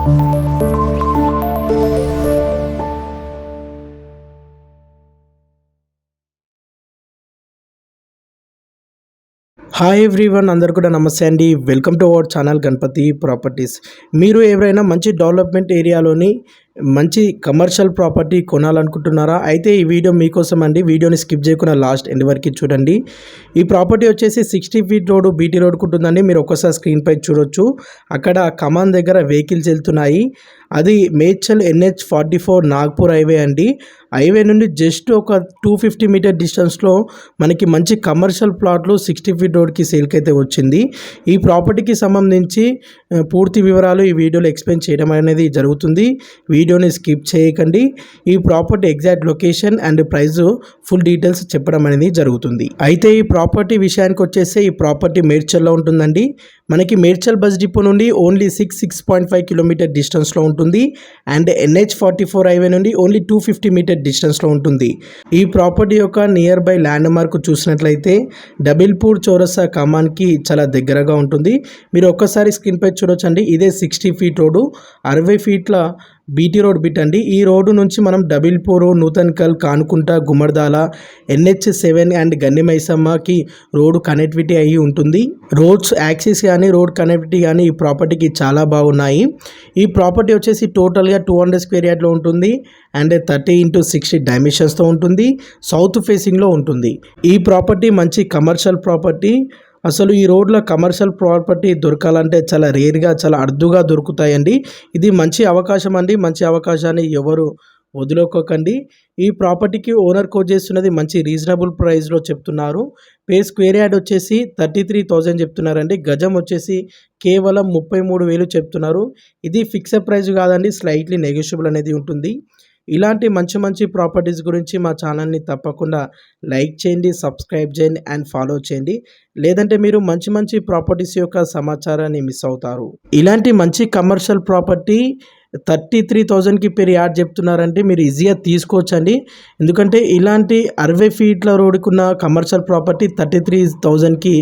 Hi everyone అందరు కూడా నమస్తే అండి. Welcome to our channel Ganapathi properties మీరు ఎవరైనా మంచి డెవలప్మెంట్ ఏరియాలోని మంచి కమర్షియల్ ప్రాపర్టీ కొనాలనుకుంటున్నారా? అయితే ఈ వీడియో మీకోసం అండి వీడియోని స్కిప్ చేయకుండా లాస్ట్ ఎండ్ వరకు చూడండి. ఈ ప్రాపర్టీ వచ్చేసి sixty feet road BT road ఉంటుందండి. మీరు ఒక్కసారి స్క్రీన్పై చూడొచ్చు. అక్కడ కమాన్ దగ్గర వెహికల్స్ వెళ్తున్నాయి. అది Medchal NH forty four Nagpur highway అండి. హైవే నుండి జస్ట్ ఒక టూ ఫిఫ్టీ మీటర్ డిస్టెన్స్లో మనకి మంచి కమర్షియల్ ప్లాట్లు సిక్స్టీ ఫీట్ రోడ్కి సేల్కి అయితే వచ్చింది. ఈ ప్రాపర్టీకి సంబంధించి పూర్తి వివరాలు ఈ వీడియోలో ఎక్స్ప్లెయిన్ చేయడం అనేది జరుగుతుంది. వీడియోని స్కిప్ చేయకండి. ఈ property exact location and price full details చెప్పడం అనేది జరుగుతుంది. అయితే ఈ ప్రాపర్టీ విషయానికి వచ్చేస్తే ఈ ప్రాపర్టీ మేడ్చల్లో ఉంటుందండి. మనకి మేడ్చల్ బస్ డిపో నుండి only six six point five kilometre డిస్టెన్స్లో ఉంటుంది. And NH forty four highway నుండి ఓన్లీ టూ ఫిఫ్టీ మీటర్ డిస్టెన్స్లో ఉంటుంది. ఈ ప్రాపర్టీ యొక్క నియర్ బై ల్యాండ్ మార్క్ చూసినట్లయితే డబిల్పూర్ చౌరస్తా కమాన్కి చాలా దగ్గరగా ఉంటుంది. మీరు ఒక్కసారి స్క్రీన్పై చూడొచ్చండి. ఇదే సిక్స్టీ ఫీట్ రోడ్డు. అరవై ఫీట్ల బీటీ రోడ్ బిట్ అండి. ఈ రోడ్డు నుంచి మనం Dabilpur Nutankal Kanukunta Gumardala NH seven and గన్నిమైసమ్మకి రోడ్డు కనెక్టివిటీ అయ్యి ఉంటుంది. రోడ్స్ యాక్సిస్ కానీ రోడ్ కనెక్టివిటీ కానీ ఈ ప్రాపర్టీకి చాలా బాగున్నాయి. ఈ ప్రాపర్టీ వచ్చేసి టోటల్గా టూ హండ్రెడ్ స్క్వేర్ యార్డ్లో ఉంటుంది అండ్ థర్టీ ఇంటూ సిక్స్టీ డైమెన్షన్స్తో ఉంటుంది. సౌత్ ఫేసింగ్లో ఉంటుంది. ఈ ప్రాపర్టీ మంచి కమర్షియల్ ప్రాపర్టీ. అసలు ఈ రోడ్లో కమర్షియల్ ప్రాపర్టీ దొరకాలంటే చాలా రేర్గా చాలా అరుదుగా దొరుకుతాయండి. ఇది మంచి అవకాశం అండి. మంచి అవకాశాన్ని ఎవరు వదులుకోకండి. ఈ ప్రాపర్టీకి ఓనర్ కోట్ చేస్తున్నది మంచి రీజనబుల్ ప్రైస్లో చెప్తున్నారు. పే స్క్వేర్ యార్డ్ వచ్చేసి థర్టీ త్రీ థౌజండ్ చెప్తున్నారండి. గజం వచ్చేసి కేవలం ముప్పై మూడు వేలు చెప్తున్నారు. ఇది ఫిక్స్డ్ ప్రైస్ కాదండి. స్లైట్లీ నెగోషియబుల్ అనేది ఉంటుంది. ఇలాంటి మంచి మంచి ప్రాపర్టీస్ గురించి మా ఛానల్ని తప్పకుండా లైక్ చేయండి సబ్స్క్రైబ్ చేయండి అండ్ ఫాలో చేయండి. లేదంటే మీరు మంచి మంచి ప్రాపర్టీస్ యొక్క సమాచారాన్ని మిస్ అవుతారు. ఇలాంటి మంచి కమర్షియల్ ప్రాపర్టీ థర్టీ త్రీ థౌజండ్కి పెరి యాడ్ చెప్తున్నారంటే మీరు ఈజీగా తీసుకోవచ్చండి. ఎందుకంటే ఇలాంటి అరవై ఫీట్ల రోడ్డుకున్న కమర్షియల్ ప్రాపర్టీ థర్టీ త్రీ థౌజండ్కి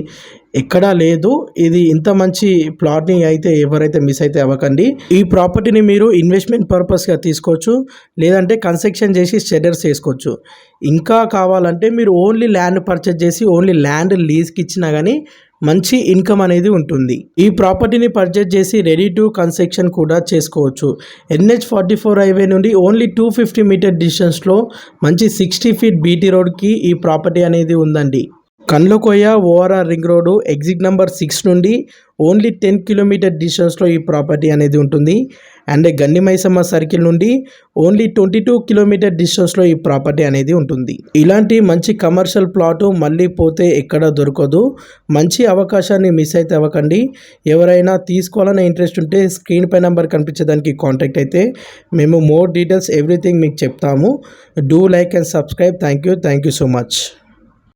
ఎక్కడా లేదు. ఇది ఇంత మంచి ప్లాట్ని అయితే ఎవరైతే మిస్ అయితే అవ్వకండి. ఈ ప్రాపర్టీని మీరు ఇన్వెస్ట్మెంట్ పర్పస్గా తీసుకోవచ్చు. లేదంటే కన్స్ట్రక్షన్ చేసి షెడర్స్ చేసుకోవచ్చు ఇంకా కావాలంటే మీరు ఓన్లీ ల్యాండ్ పర్చేజ్ చేసి ఓన్లీ ల్యాండ్ లీజ్కి ఇచ్చినా కానీ మంచి ఇన్కమ్ అనేది ఉంటుంది. ఈ ప్రాపర్టీని పర్చేజ్ చేసి రెడీ టు కన్స్ట్రక్షన్ కూడా చేసుకోవచ్చు. ఎన్హెచ్ ఫార్టీ ఫోర్ హైవే నుండి ఓన్లీ టూ ఫిఫ్టీ మీటర్ డిస్టెన్స్లో మంచి సిక్స్టీ ఫీట్ బీటీ రోడ్కి ఈ ప్రాపర్టీ అనేది ఉందండి. Kandlakoya ORR ring road exit number six నుండి ఓన్లీ టెన్ కిలోమీటర్ డిస్టెన్స్లో ఈ ప్రాపర్టీ అనేది ఉంటుంది. అండ్ గండిమైసమ్మ సర్కిల్ నుండి ఓన్లీ ట్వంటీ టూ కిలోమీటర్ డిస్టెన్స్లో ఈ ప్రాపర్టీ అనేది ఉంటుంది. ఇలాంటి మంచి కమర్షియల్ ప్లాటు మళ్ళీ పోతే ఎక్కడ దొరకదు. మంచి అవకాశాన్ని మిస్ అయితే అవ్వకండి. ఎవరైనా తీసుకోవాలనే ఇంట్రెస్ట్ ఉంటే స్క్రీన్ పై నెంబర్ కనిపించేదానికి కాంటాక్ట్ అయితే మేము మోర్ డీటెయిల్స్ ఎవ్రీథింగ్ మీకు చెప్తాము. Do like and subscribe. Thank you thank you so much.